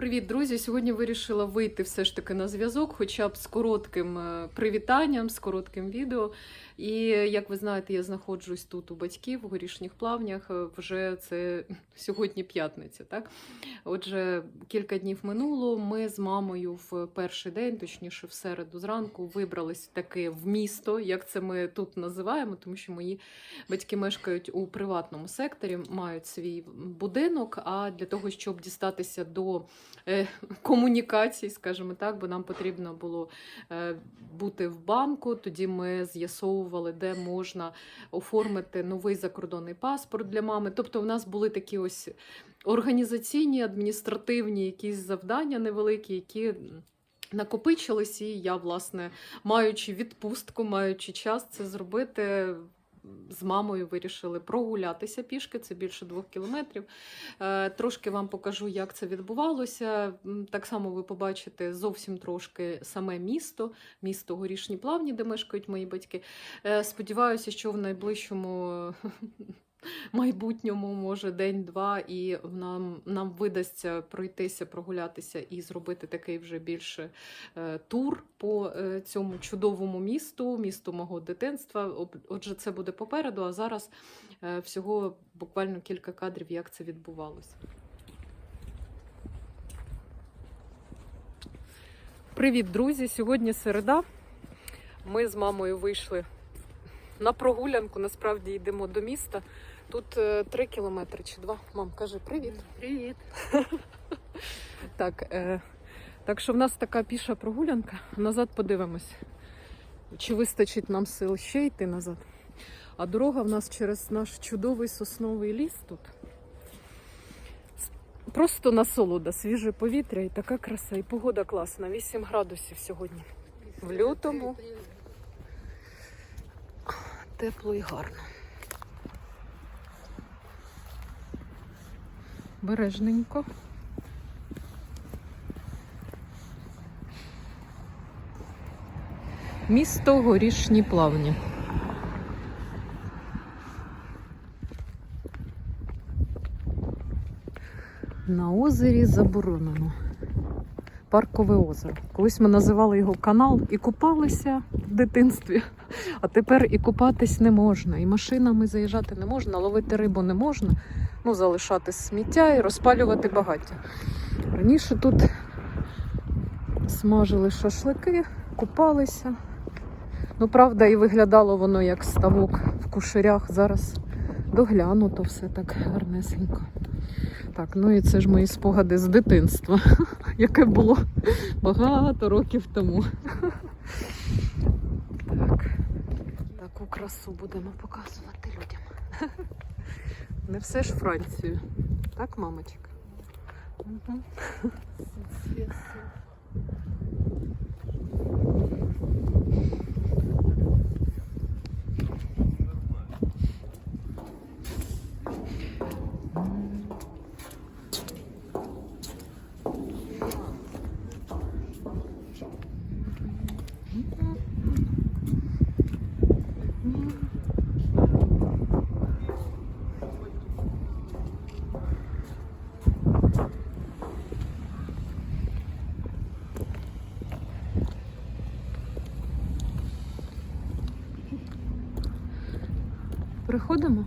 Привіт, друзі! Сьогодні вирішила вийти все ж таки на зв'язок, хоча б з коротким е, привітанням, з коротким відео. І як ви знаєте, я знаходжусь тут у батьків у горішніх плавнях. е, Вже це сьогодні п'ятниця. Так, отже, кілька днів минуло. Ми з мамою в перший день, точніше, в середу зранку, вибрались таки в місто, як це ми тут називаємо, тому що мої батьки мешкають у приватному секторі, мають свій будинок. А для того, щоб дістатися до комунікацій, скажімо так, бо нам потрібно було е, бути в банку. Тоді ми з'ясовували, де можна оформити новий закордонний паспорт для мами. Тобто, в нас були такі ось організаційні, адміністративні якісь завдання невеликі, які. Накопичились, і я, власне, маючи відпустку, маючи час це зробити, з мамою вирішили прогулятися пішки, це більше двох кілометрів. Е, Трошки вам покажу, як це відбувалося. Так само ви побачите зовсім трошки саме місто, місто Горішні Плавні, де мешкають мої батьки. Е, Сподіваюся, що в найближчому майбутньому, може, день-два, і нам, нам видасться пройтися, прогулятися і зробити такий вже більше е, тур по е, цьому чудовому місту, місту мого дитинства. Отже, це буде попереду, а зараз е, всього буквально кілька кадрів, як це відбувалося. Привіт, друзі! Сьогодні середа. Ми з мамою вийшли на прогулянку. Насправді йдемо до міста. Тут е, три кілометри чи два. Мам, каже привіт. Привіт. Так, е, так що в нас така піша прогулянка. Назад подивимось, чи вистачить нам сил ще йти назад. А дорога в нас через наш чудовий сосновий ліс тут. Просто насолода, свіже повітря і така краса, і погода класна. 8 градусів сьогодні. В лютому тепло і гарно. Бережненько. Місто Горішні Плавні. На озері заборонено. Паркове озеро. Колись ми називали його канал і купалися в дитинстві, а тепер і купатись не можна, і машинами заїжджати не можна, ловити рибу не можна, ну, залишати сміття і розпалювати багаття. Раніше тут смажили шашлики, купалися. Ну, правда, і виглядало воно як ставок в кушерях. Зараз доглянуто все так гарнесенько. Так, ну і це ж мої спогади з дитинства, яке було багато років тому. Так, таку красу будемо показувати людям. Не все ж Францію. Так, мамочка? Угу. Приходимо?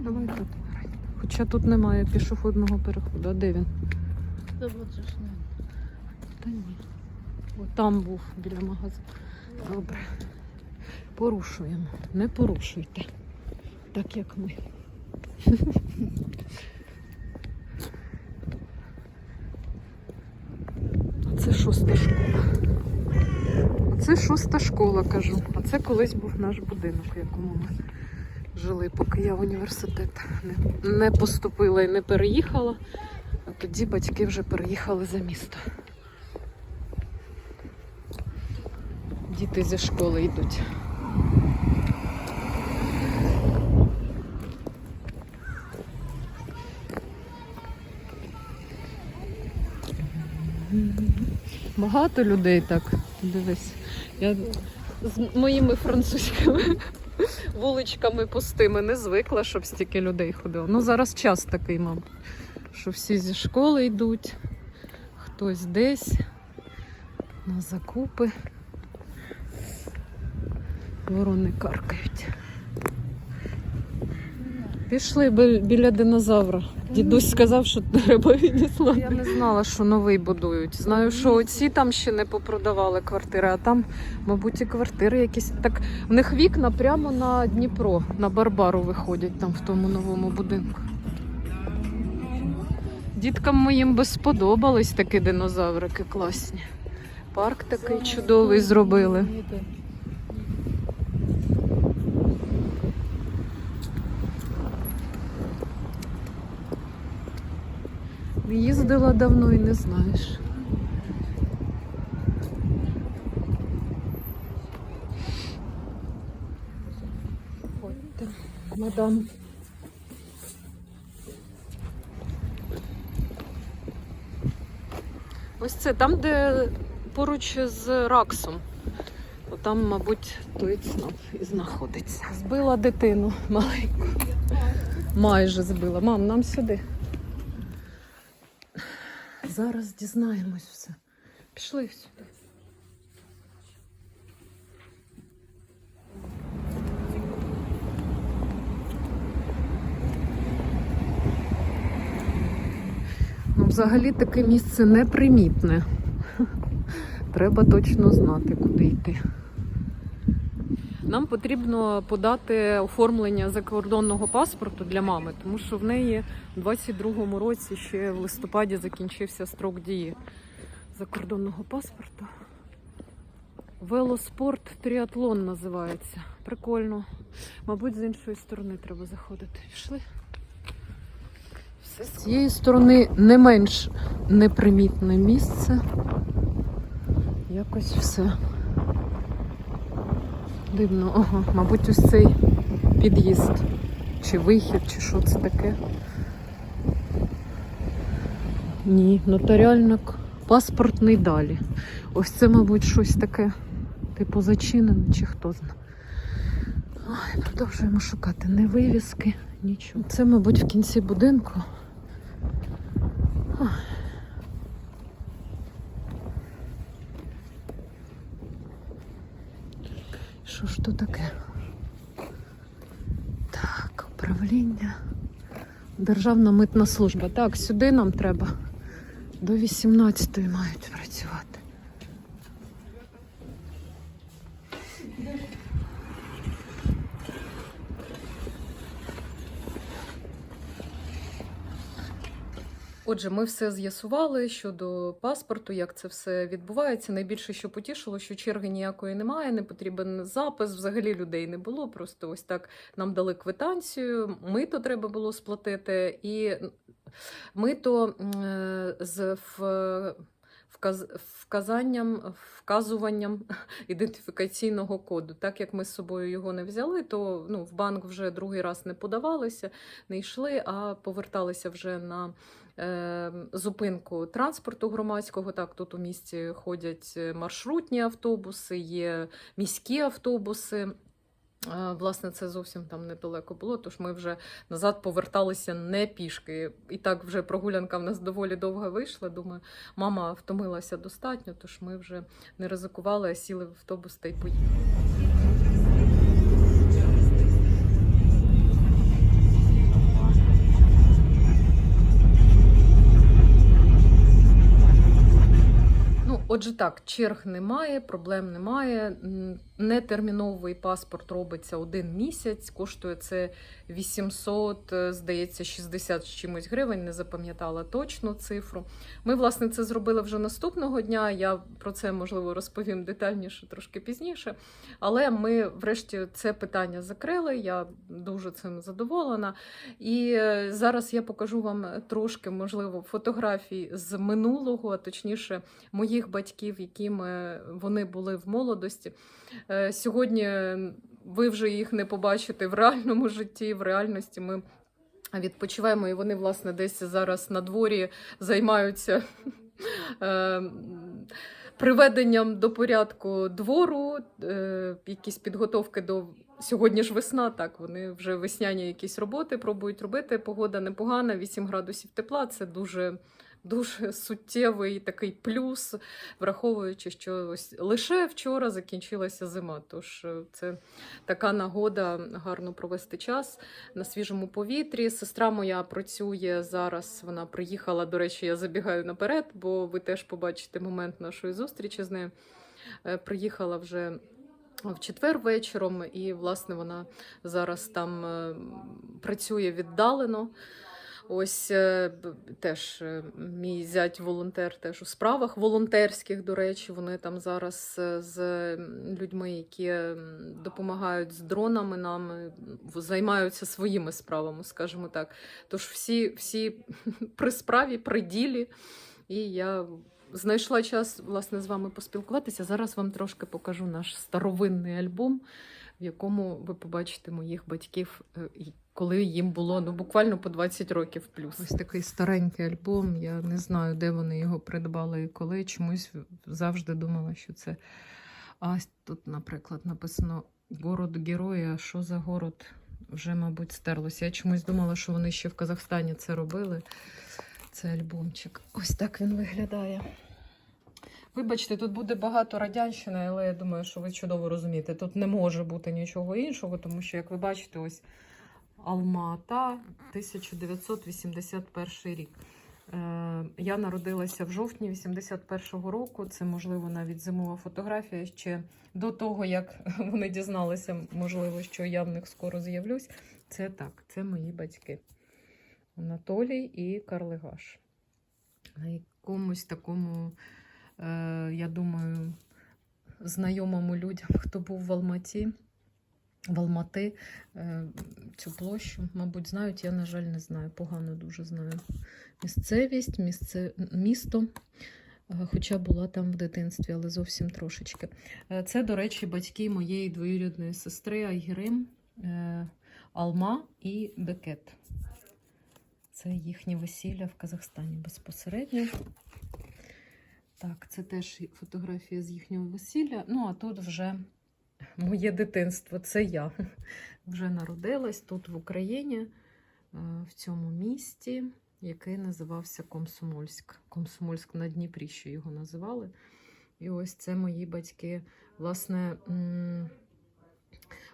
Давай тут. Хоча тут немає пішохідного переходу. А де він? Та от же ж не. Та ні. О, там був біля магазину. Добре. Порушуємо. Не порушуйте. Так як ми. А це шоста школа. Це шоста школа, кажу. А це колись був наш будинок, в якому ми жили, поки я в університет не, поступила і не переїхала. А тоді батьки вже переїхали за місто. Діти зі школи йдуть. Багато людей так. Дивись. Я з моїми французькими вуличками пустими не звикла, щоб стільки людей ходило. Ну зараз час такий, мабуть, що всі зі школи йдуть, хтось десь на закупи. Ворони каркають. Пішли біля динозавра. Дідусь сказав, що треба відіслати. Я не знала, що новий будують. Знаю, що оці там ще не попродавали квартири, а там, мабуть, і квартири якісь. Так в них вікна прямо на Дніпро, на Барбару виходять там в тому новому будинку. Діткам моїм би сподобались такі динозаврики класні. Парк такий чудовий зробили. Не їздила давно і не знаєш. Мадам. Ось це там, де поруч з Раксом. Там, мабуть, той ЦНАП і знаходиться. Збила дитину маленьку. Майже збила. Мам, нам сюди. Зараз дізнаємось все. Пішли сюди. Ну, взагалі таке місце непримітне. Треба точно знати, куди йти. Нам потрібно подати оформлення закордонного паспорту для мами, тому що в неї у 22-му році ще в листопаді закінчився строк дії закордонного паспорту. Велоспорт тріатлон називається. Прикольно. Мабуть, з іншої сторони треба заходити. Пішли. З цієї сторони не менш непримітне місце. Якось все. Дивно, ага, мабуть, ось цей під'їзд. Чи вихід, чи що це таке. Ні, нотаріально к- паспортний далі. Ось це, мабуть, щось таке, типу зачинене, чи хто знає. Продовжуємо шукати не вивіски, нічого. Це, мабуть, в кінці будинку. Ой. Що ж то таке? Так, управління. Державна митна служба. Так, сюди нам треба. До 18-ї мають працювати. Отже, ми все з'ясували щодо паспорту, як це все відбувається. Найбільше, що потішило, що черги ніякої немає, не потрібен запис. Взагалі людей не було. Просто ось так нам дали квитанцію. Мито треба було сплатити, і мито е, з в- вказ, вказанням, вказуванням ідентифікаційного коду. Так як ми з собою його не взяли, то ну, в банк вже другий раз не подавалися, не йшли, а поверталися вже на зупинку транспорту громадського. Так, тут у місті ходять е, маршрутні автобуси, є міські автобуси. Е, Власне, це зовсім там недалеко було, тож ми вже назад поверталися не пішки. І так вже прогулянка в нас доволі довго вийшла. Думаю, мама втомилася достатньо, тож ми вже не ризикували, а сіли в автобус та й поїхали. Отже, так, черг немає, проблем немає. Нетерміновий паспорт робиться один місяць, коштує це 800, е, здається, 60 з чимось гривень, не запам'ятала точно цифру. Ми, власне, це зробили вже наступного дня. Я про це можливо розповім детальніше трошки пізніше. Але ми, врешті, це питання закрили. Я дуже цим задоволена. І е, зараз я покажу вам трошки, можливо, фотографій з минулого, а точніше, моїх батьків, якими вони були в молодості. Е, Сьогодні ви вже їх не побачите в реальному житті, в реальності ми. Відпочиваємо, і вони, власне, десь зараз на дворі займаються е, приведенням до порядку двору, е, якісь підготовки до сьогодні ж весна. Так, вони вже весняні якісь роботи пробують робити. Погода непогана, 8 градусів тепла. Це дуже дуже суттєвий такий плюс, враховуючи, що ось лише вчора закінчилася зима. Тож е, це така нагода гарно провести час на свіжому повітрі. Сестра моя працює зараз. Вона приїхала. До речі, я забігаю наперед, бо ви теж побачите момент нашої зустрічі з нею. Е, Приїхала вже в четвер вечором, і власне вона зараз там е, працює віддалено. Ось е, теж е, мій зять волонтер теж у справах волонтерських, до речі, вони там зараз е, з людьми, які допомагають з дронами нам, займаються своїми справами, скажімо так. Тож всі, всі при справі, при ділі. І я знайшла час власне з вами поспілкуватися. Зараз вам трошки покажу наш старовинний альбом, в якому ви побачите моїх батьків, коли їм було ну буквально по 20 років плюс. Ось такий старенький альбом. Я не знаю, де вони його придбали і коли. Чомусь завжди думала, що це. А тут, наприклад, написано Город Героя. Що за город? Вже, мабуть, стерлося. Я чомусь думала, що вони ще в Казахстані це робили. Це альбомчик. Ось так він виглядає. Вибачте, тут буде багато радянщини, але я думаю, що ви чудово розумієте. Тут не може бути нічого іншого, тому що, як ви бачите, ось Алма-Ата, 1981 рік. Е, Я народилася в жовтні 81-го року. Це, можливо, навіть зимова фотографія ще до того, як вони дізналися, можливо, що я в них скоро з'явлюсь. Це так, це мої батьки. Анатолій і Карлигаш. На якомусь такому, е, я думаю, знайомому людям, хто був в Алматі, в Алмати, е, цю площу, мабуть, знають. Я, на жаль, не знаю. Погано дуже знаю. Місцевість, місце, місто. е, Хоча була там в дитинстві, але зовсім трошечки. Е, Це, до речі, батьки моєї двоюрідної сестри Айгерим, Алма і Бекет. Це їхнє весілля в Казахстані безпосередньо. Так, це теж фотографія з їхнього весілля. Ну, а тут вже моє дитинство. Це я вже народилась тут в Україні, е, в цьому місті, який називався Комсомольськ. Комсомольськ на Дніпрі, що його називали. І ось це мої батьки. Власне,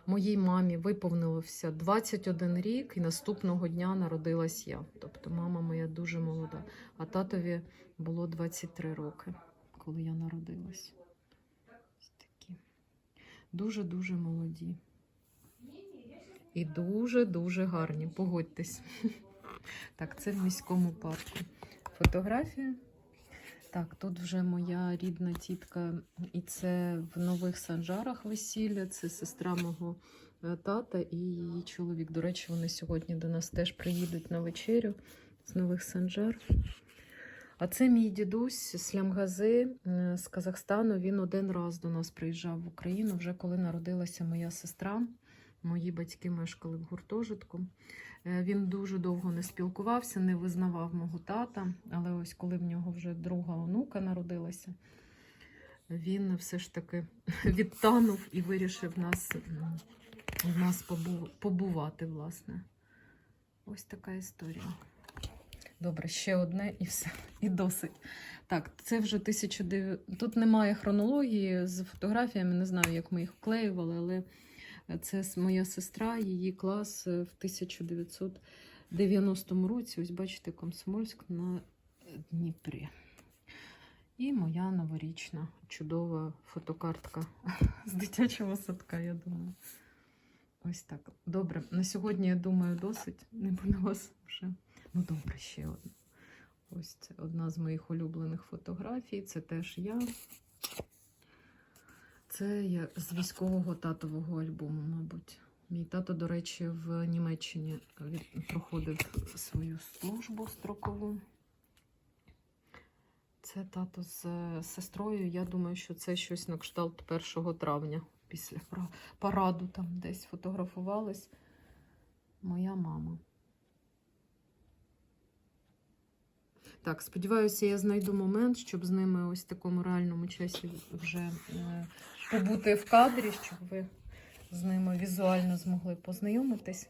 моїй мамі виповнилося 21 рік, і наступного дня народилась я. Тобто мама моя дуже молода. А татові було 23 роки, коли я народилась. Дуже-дуже молоді. І дуже-дуже гарні. Погодьтесь. Так, це в міському парку. Фотографія. Так, тут вже моя рідна тітка, і це в нових санжарах весілля. Це сестра мого е, тата і її чоловік. До речі, вони сьогодні до нас теж приїдуть на вечерю з нових санжар. А це мій дідусь з Лямгази е, з Казахстану. Він один раз до нас приїжджав в Україну, вже коли народилася моя сестра. Мої батьки мешкали в гуртожитку. Е, Він дуже довго не спілкувався, не визнавав мого тата. Але ось коли в нього вже друга онука народилася, він все ж таки відтанув і вирішив нас, в нас побувати, власне. Ось така історія. Добре, ще одне і все, і досить. Так, це вже 1900... Тут немає хронології з фотографіями, не знаю, як ми їх вклеювали, але це моя сестра, її клас е, в 1990 році. Ось бачите, Комсомольськ на Дніпрі. І моя новорічна чудова фотокартка з дитячого садка, я думаю. Ось так. Добре, на сьогодні, я думаю, досить. Не буду вас вже. Ну, добре, ще одна. Ось це одна з моїх улюблених фотографій. Це теж я. Це я з військового татового альбому, мабуть. Мій тато, до речі, в Німеччині проходив свою службу строкову. Це тато з е, сестрою. Я думаю, що це щось на кшталт 1 травня після параду там десь фотографувались. Моя мама. Так, сподіваюся, я знайду момент, щоб з ними ось в такому реальному часі вже е, побути в кадрі, щоб ви з ними візуально змогли познайомитись.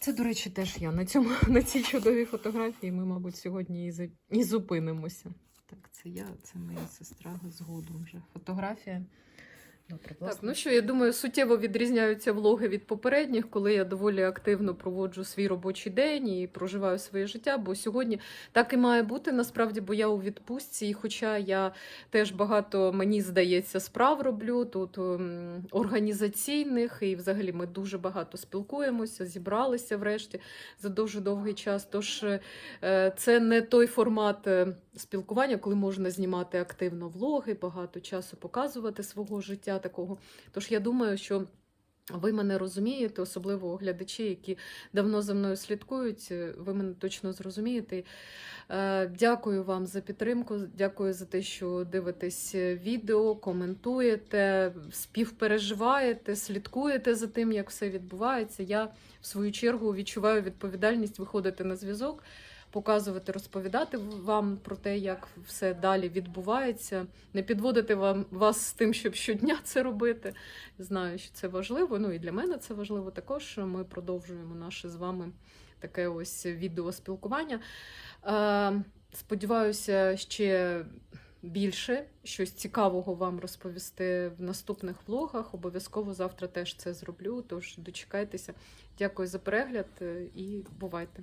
Це, до речі, теж я на цьому на цій чудовій фотографії. Ми, мабуть, сьогодні і, і зупинимося. Так, це я, це моя сестра згодом вже. Фотографія. Добре, так, ну що, я думаю, суттєво відрізняються влоги від попередніх, коли я доволі активно проводжу свій робочий день і проживаю своє життя. Бо сьогодні так і має бути насправді, бо я у відпустці. І хоча я теж багато, мені здається, справ роблю тут ем, організаційних, і взагалі ми дуже багато спілкуємося, зібралися врешті за дуже довгий час. Тож е, це не той формат е, спілкування, коли можна знімати активно влоги, багато часу показувати свого життя такого. Тож я думаю, що. Ви мене розумієте, особливо глядачі, які давно за мною слідкують. е, Ви мене точно зрозумієте. Е, Дякую вам за підтримку. Дякую за те, що дивитесь відео, коментуєте, співпереживаєте, слідкуєте за тим, як все відбувається. Я в свою чергу відчуваю відповідальність виходити на зв'язок, показувати, розповідати вам про те, як все далі відбувається, не підводити вам вас з тим, щоб щодня це робити. Знаю, що це важливо. Ну і для мене це важливо також. Ми продовжуємо наше з вами таке ось відеоспілкування. Е, Сподіваюся, ще більше щось цікавого вам розповісти в наступних влогах. Обов'язково завтра теж це зроблю. Тож дочекайтеся. Дякую за перегляд е, і бувайте!